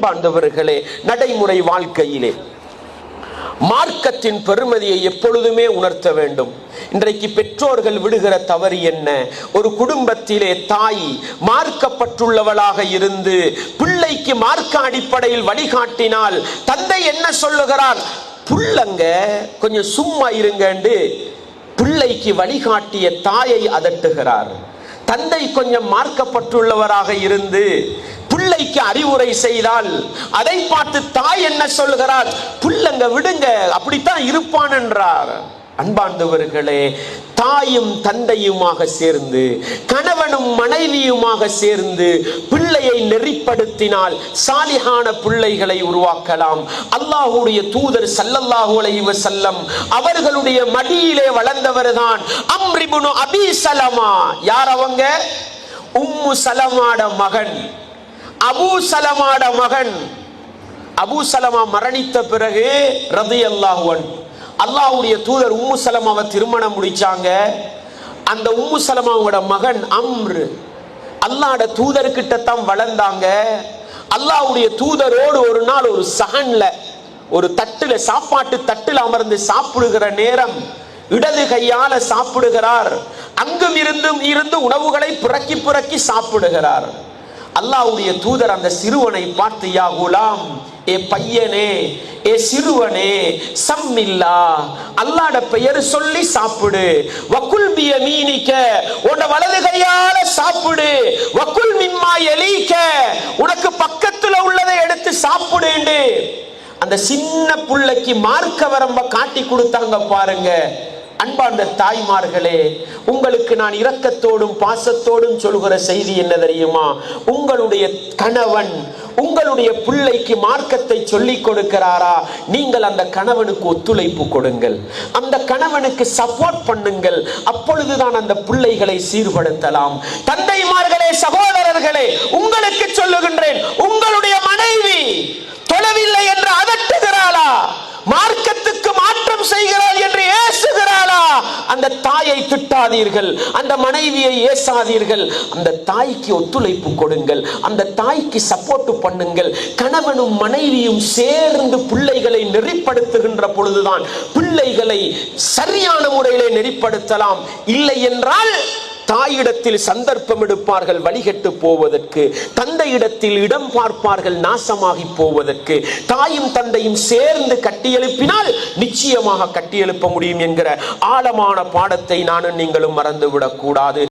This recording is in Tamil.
அன்பார்ந்தவர்களே நடைமுறை வாழ்க்கையிலே மார்க்கத்தின் பெருமதியை எப்பொழுதுமே உணர்த்த வேண்டும். இன்றைக்கு பெற்றோர்கள் விடுகிற தவறு என்ன? ஒரு குடும்பத்திலே தாய் மார்க்கப்பட்டுள்ளவளாக இருந்து பிள்ளைக்கு மார்க்க அடிப்படையில் வழிகாட்டினால் தந்தை என்ன சொல்லுகிறார்? புள்ளங்க கொஞ்சம் சும்மா இருங்கண்டு. பிள்ளைக்கு வழிகாட்டிய தாயை அதட்டுகிறார். தந்தை கொஞ்சம் மார்க்கப்பட்டுள்ளவராக இருந்து பிள்ளைக்கு அறிவுரை செய்தால் அதை பார்த்து தாய் என்ன சொல்கிறார்? புள்ளங்க விடுங்க அப்படித்தான் இருப்பான் என்றார். அன்பார்ந்தவர்களே தாயும் தந்தையுமாக சேர்ந்து கணவனும் மனைவியுமாக சேர்ந்து பிள்ளையை நெறிப்படுத்தினால் சாலிகான பிள்ளைகளை உருவாக்கலாம். அல்லாஹுடைய தூதர் சல்லல்லாஹு அலைஹி வஸல்லம் அவர்களுடைய மடியிலே வளர்ந்தவர்தான் அம்ரிபுனு அபி சலமா. யார் அவங்க? உம்மு சலமாட மகன். அபூ சலமாட மகன். அபூ சலமா மரணித்த பிறகு ரதி அல்லாஹுவன் அல்லாஹுடைய தூதர் உம்மு சலமாவை திருமணம் முடிச்சாங்க. அந்த உம்மு சலமாவோட மகன் அம்ரு. அல்லாட தூதர்கிட்ட தான் வளர்ந்தாங்க. அல்லாஹ்வுடைய தூதரோடு ஒரு நாள் ஒரு சகன்ல ஒரு தட்டுல சாப்பாட்டு தட்டுல அமர்ந்து சாப்பிடுகிற நேரம் இடது கையால சாப்பிடுகிறார். அங்கும் இருந்தும் இருந்து உணவுகளை புரக்கி புரக்கி சாப்பிடுகிறார். அல்லாவுடைய தூதர் அந்த சிறுவனை பார்த்து யா குலாம் ஏ பையனே ஏ சிறுவனே சம்மில்லா அல்லாட பெயர் சொல்லி சாப்பிடு. வக்குல் பிய மீனிக்க உன்னை வலது கையால சாப்பிடு. வக்குல் மிம்மா எலிக்க உனக்கு பக்கத்துல உள்ளதை எடுத்து சாப்பிடுண்டு. அந்த சின்ன புள்ளைக்கு மார்க்க வரம்ப காட்டி கொடுத்தாங்க பாருங்க. அன்பார்ந்த தாய்மார்களே உங்களுக்கு நான் இரக்கத்தோடும் பாசத்தோடும் சொல்கிற செய்தி என்ன தெரியுமா? உங்களுடைய கணவன் உங்களுடைய பிள்ளைக்கு மார்க்கத்தை சொல்லிக் கொடுக்கிறாரா? நீங்கள் அந்த கணவனுக்கு ஒத்துழைப்பு கொடுங்கள். அந்த கணவனுக்கு சப்போர்ட் பண்ணுங்கள். அப்பொழுதுதான் அந்த பிள்ளைகளை சீர்படுத்தலாம். தந்தைமார்களே சகோதரர்களே உங்களுக்கு சொல்லுகின்றேன் உங்களுடைய மனைவி தொலைவில்லை என்று அதட்டுகிறாளா? மார்க்க அந்த தாயை திட்டாதீர்கள். அந்த மனைவியை ஏசாதீர்கள். அந்த தாய்க்கு ஒத்துழைப்பு கொடுங்கள். அந்த தாய்க்கு சப்போர்ட் பண்ணுங்கள். கணவனும் மனைவியும் சேர்ந்து பிள்ளைகளை நெறிப்படுத்துகின்ற பொழுதுதான் பிள்ளைகளை சரியான முறையிலே நெறிப்படுத்தலாம். இல்லை என்றால் தாயிடத்தில் சந்தர்ப்பம் எடுப்பார்கள் வழிகட்டு போவதற்கு. தந்தையிடத்தில் இடம் பார்ப்பார்கள் நாசமாகி போவதற்கு. தாயும் தந்தையும் சேர்ந்து கட்டியெழுப்பினால் நிச்சயமாக கட்டியெழுப்ப முடியும் என்கிற ஆழமான பாடத்தை நானும் நீங்களும் மறந்துவிடக் கூடாது.